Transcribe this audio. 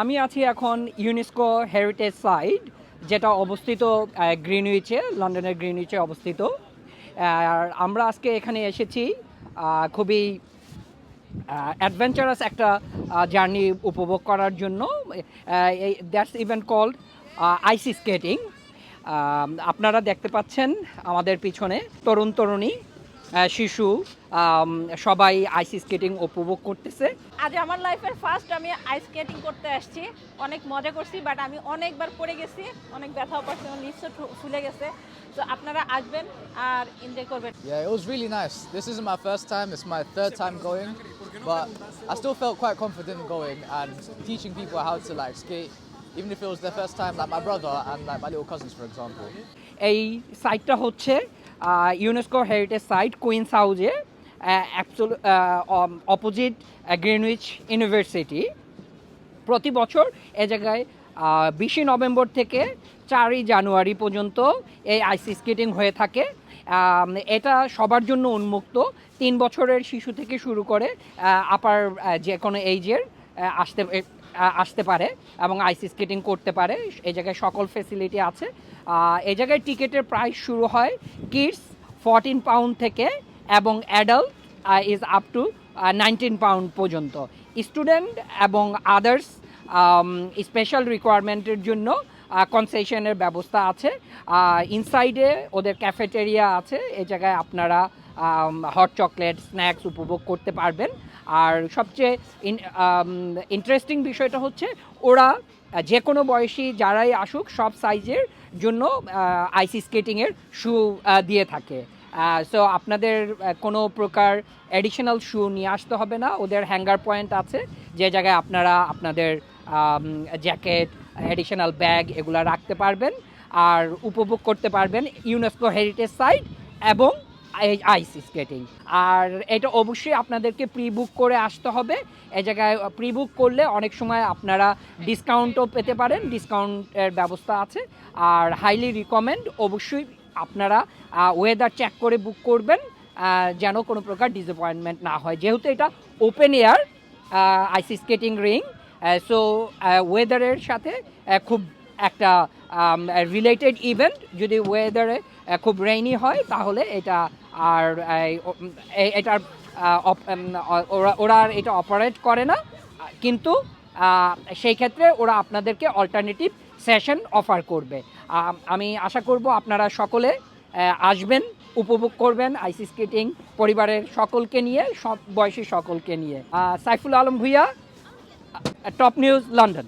আমি আছি এখন ইউনেস্কো হেরিটেজ সাইট যেটা অবস্থিত গ্রিনউইচে লন্ডনের গ্রিনউইচে অবস্থিত। আর আমরা আজকে এখানে এসেছি খুবই অ্যাডভেঞ্চারাস একটা জার্নি উপভোগ করার জন্য। এই that's even called icy skating আপনারা দেখতে পাচ্ছেন আমাদের পিছনে তরুণ তরুণী শিশু সবাই আইস স্কেটিং উপভোগ করতেছে। আজ আমার লাইফের ফার্স্ট আমি আইস স্কেটিং করতে আসছি। অনেক মজা করছি বাট আমি অনেকবার পড়ে গেছি। অনেক ব্যথাও পাচ্ছি নিশ্চয় ফুলে গেছে। তো আপনারা আসবেন আর এনজয় করবেন। Yeah it was really nice this is my first time it's my third time going but I still fell quite confident going and teaching people how to like skate even if it was the first time like my brother and like my little cousins for example এই সাইটটা হচ্ছে UNESCO heritage site Queen's হাউজে opposite Greenwich University প্রতি বছর এ জায়গায় বিশে November থেকে চারই জানুয়ারি পর্যন্ত এই আইসি স্কেটিং হয়ে থাকে। এটা সবার জন্য উন্মুক্ত। তিন বছরের শিশু থেকে শুরু করে আপার যে কোনো এইজের আসতে আসতে পারে এবং আইসি স্কেটিং করতে পারে। এই জায়গায় সকল ফেসিলিটি আছে। এই জায়গায় টিকিটের প্রাইস শুরু হয় কিডস ফরটিন পাউন্ড থেকে এবং adult is up to nineteen pound পর্যন্ত। স্টুডেন্ট এবং আদার্স স্পেশাল রিকোয়ারমেন্টের জন্য কনসেশনের ব্যবস্থা আছে। ইনসাইডে ওদের ক্যাফেটেরিয়া আছে। এই জায়গায় আপনারা হট চকলেট স্ন্যাক্স উপভোগ করতে পারবেন। আর সবচেয়ে ইন্টারেস্টিং বিষয়টা হচ্ছে ওরা যে কোনো বয়সী যারাই আসুক, সব সাইজের জন্য আইসি স্কেটিংয়ের শু দিয়ে থাকে। সো আপনাদের কোনো প্রকার অ্যাডিশনাল শু নিয়ে আসতে হবে না। ওদের হ্যাঙ্গার পয়েন্ট আছে। যে জায়গায় আপনারা আপনাদের জ্যাকেট অ্যাডিশনাল ব্যাগ এগুলো রাখতে পারবেন। আর উপভোগ করতে পারবেন ইউনেস্কো হেরিটেজ সাইট এবং আইসি স্কেটিং আর এটা অবশ্যই আপনাদেরকে প্রি বুক করে আসতে হবে। এ জায়গায় প্রি বুক করলে অনেক সময় আপনারা ডিসকাউন্টও পেতে পারেন ডিসকাউন্টের ব্যবস্থা আছে। আর হাইলি রিকমেন্ড অবশ্যই আপনারা ওয়েদার চেক করে বুক করবেন যেন কোনো প্রকার ডিসঅ্যাপয়েন্টমেন্ট না হয়। যেহেতু এটা open air icy skating rink so ওয়েদারের সাথে খুব একটা রিলেটেড ইভেন্ট যদি ওয়েদারে খুব রেইনি হয়, তাহলে এটা আর এটার ওরা এটা অপারেট করে না। কিন্তু সেই ক্ষেত্রে ওরা আপনাদেরকে অল্টারনেটিভ সেশন অফার করবে। আমি আশা করব আপনারা সকলে আসবেন, উপভোগ করবেন আইসি স্কেটিং পরিবারের সকলকে নিয়ে, সব বয়সী সকলকে নিয়ে। Saiful Alam Bhuiyan top news London